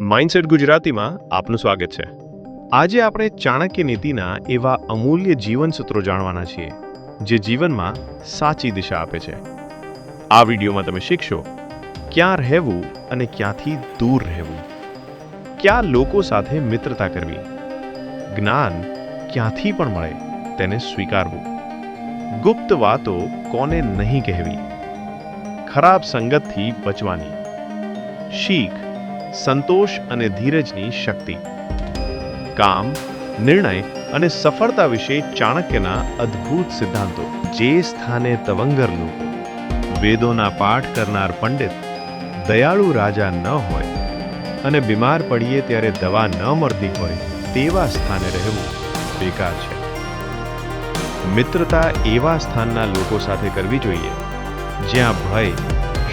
Mindset ગુજરાતીમાં આપનું સ્વાગત છે. આજે આપણે ચાણક્ય નીતિના એવા અમૂલ્ય જીવન સૂત્રો જાણવાના છીએ, જે જીવનમાં સાચી દિશા આપે છે. આ વિડીયોમાં તમે શીખશો, ક્યાં રહેવું અને ક્યાંથી દૂર રહેવું. ક્યાં લોકો સાથે મિત્રતા કરવી. જ્ઞાન ક્યાંથી પણ મળે, તેને સ્વીકારવું. ગુપ્ત વાતો કોને નહીં કહેવી. ખરાબ સંગતથી બચવાની. શીખ સંતોષ અને ધીરજની શક્તિ. કામ, નિર્ણય અને સફળતા વિશે ચાણક્યના અદ્ભુત સિદ્ધાંતો. જે સ્થાને તવંગર વેદોના પાઠ કરનાર પંડિત, દયાળુ રાજા ન હોય અને બીમાર પડીએ ત્યારે દવા ન મળતી હોય, તેવા સ્થાને રહેવું બેકાર છે. મિત્રતા એવા સ્થાનના લોકો સાથે કરવી જોઈએ, જ્યાં ભય,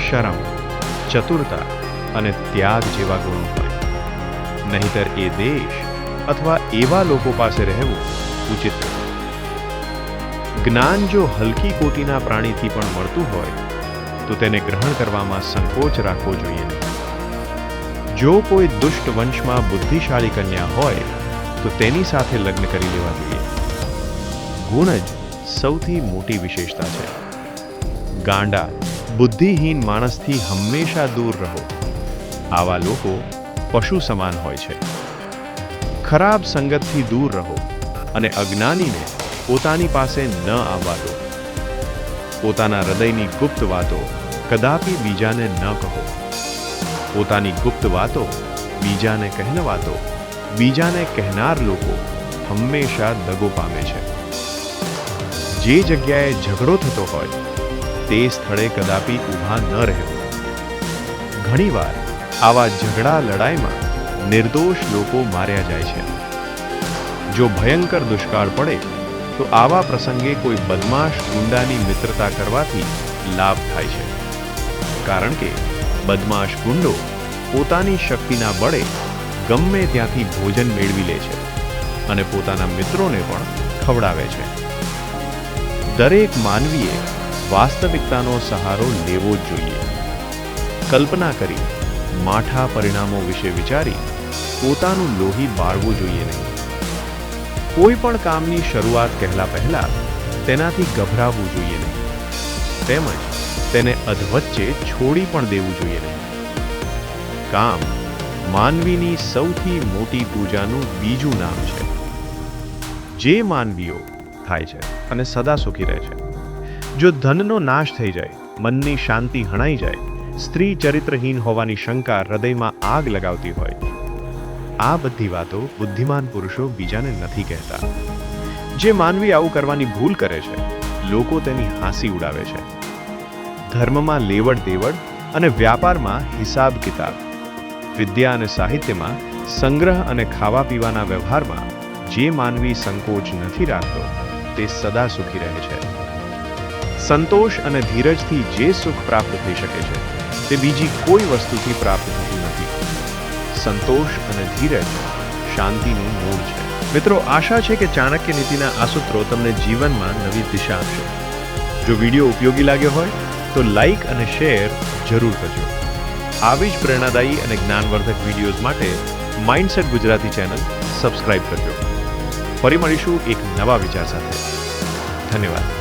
શરમ, ચતુરતા અને ત્યાગ જેવા ગુણો હોય. નહીતર એ દેશ અથવા એવા લોકો પાસે રહેવું ઉચિત જ્ઞાન જો હલકી કોટીના પ્રાણીથી પણ મળતું હોય, તો તેને ગ્રહણ કરવામાં સંકોચ રાખવો જોઈએ. જો કોઈ દુષ્ટ વંશમાં બુદ્ધિશાળી કન્યા હોય, તો તેની સાથે લગ્ન કરી લેવા જોઈએ. ગુણ જ સૌથી મોટી વિશેષતા છે. ગાંડા, બુદ્ધિહીન માણસથી હંમેશા દૂર રહો. આવા લોકો પશુ સમાન હોય છે. ખરાબ સંગતથી દૂર રહો અને અજ્ઞાનીને પોતાની પાસે ન આવવા દો. પોતાના હૃદયની ગુપ્ત વાતો કદાપી બીજાને ન કહો. પોતાની ગુપ્ત વાતો બીજાને કહેનવા બીજાને કહેનાર લોકો હંમેશા દગો પામે છે. જે જગ્યાએ ઝઘડો થતો હોય, તે સ્થળે કદાપી ઊભા ન રહેવું. ઘણીવાર આવા ઝઘડા લડાઈમાં નિર્દોષ લોકો માર્યા જાય છે. જો ભયંકર દુષ્કાળ પડે, તો આવા પ્રસંગે કોઈ બદમાશ ગુંડાની મિત્રતા કરવાથી લાભ થાય છે. કારણ કે બદમાશ ગુંડો પોતાની શક્તિના બળે ગમે ત્યાંથી ભોજન મેળવી લે છે અને પોતાના મિત્રોને પણ ખવડાવે છે. દરેક માનવીએ વાસ્તવિકતાનો સહારો લેવો જ જોઈએ. કલ્પના કરી માઠા પરિણામો વિશે વિચારી પોતાનું લોહી બાળવું જોઈએ નહીં. કોઈ પણ કામની શરૂઆત કહેલા પહેલા તેનાથી ગભરાવવું જોઈએ નહીં. તેમજ તેને અધવચ્ચે છોડી પણ દેવું જોઈએ નહીં. કામ માનવીની સૌથી મોટી પૂજાનું બીજું નામ છે. જે માનવીઓ થાય છે અને સદા સુખી રહે છે. જો ધનનો નાશ થઈ જાય, મનની શાંતિ હણાઈ જાય સ્ત્રી ચરિત્રહીન હોવાની શંકા હૃદયમાં આગ લગાવતી હોય. આ બધી વાતો બુદ્ધિમાન પુરુષો બીજાને નથી કહેતા. જે માનવી આવું કરવાની ભૂલ કરે છે, લોકો તેની હાંસી ઉડાવે છે. ધર્મમાં લેવડ દેવડ અને વ્યાપારમાં હિસાબ કિતાબ વિદ્યા અને સાહિત્યમાં સંગ્રહ અને ખાવા પીવાના વ્યવહારમાં જે માનવી સંકોચ નથી રાખતો, તે સદા સુખી રહે છે. સંતોષ અને ધીરજથી જે સુખ પ્રાપ્ત થઈ શકે છે તે બીજી કોઈ વસ્તુથી પ્રાપ્ત થતું નથી. સંતોષ અને ધીરજ શાંતિનું મૂળ છે. મિત્રો, આશા છે કે ચાણક્ય નીતિના આ સૂત્રો તમને જીવનમાં નવી દિશા આપશે. જો વીડિયો ઉપયોગી લાગ્યો હોય, તો લાઈક અને શેર જરૂર કરજો. આવી જ પ્રેરણાદાયી અને જ્ઞાનવર્ધક વિડીયોઝ માટે માઇન્ડસેટ ગુજરાતી ચેનલ સબસ્ક્રાઇબ કરજો. ફરી મળીશું એક નવા વિચાર સાથે. ધન્યવાદ.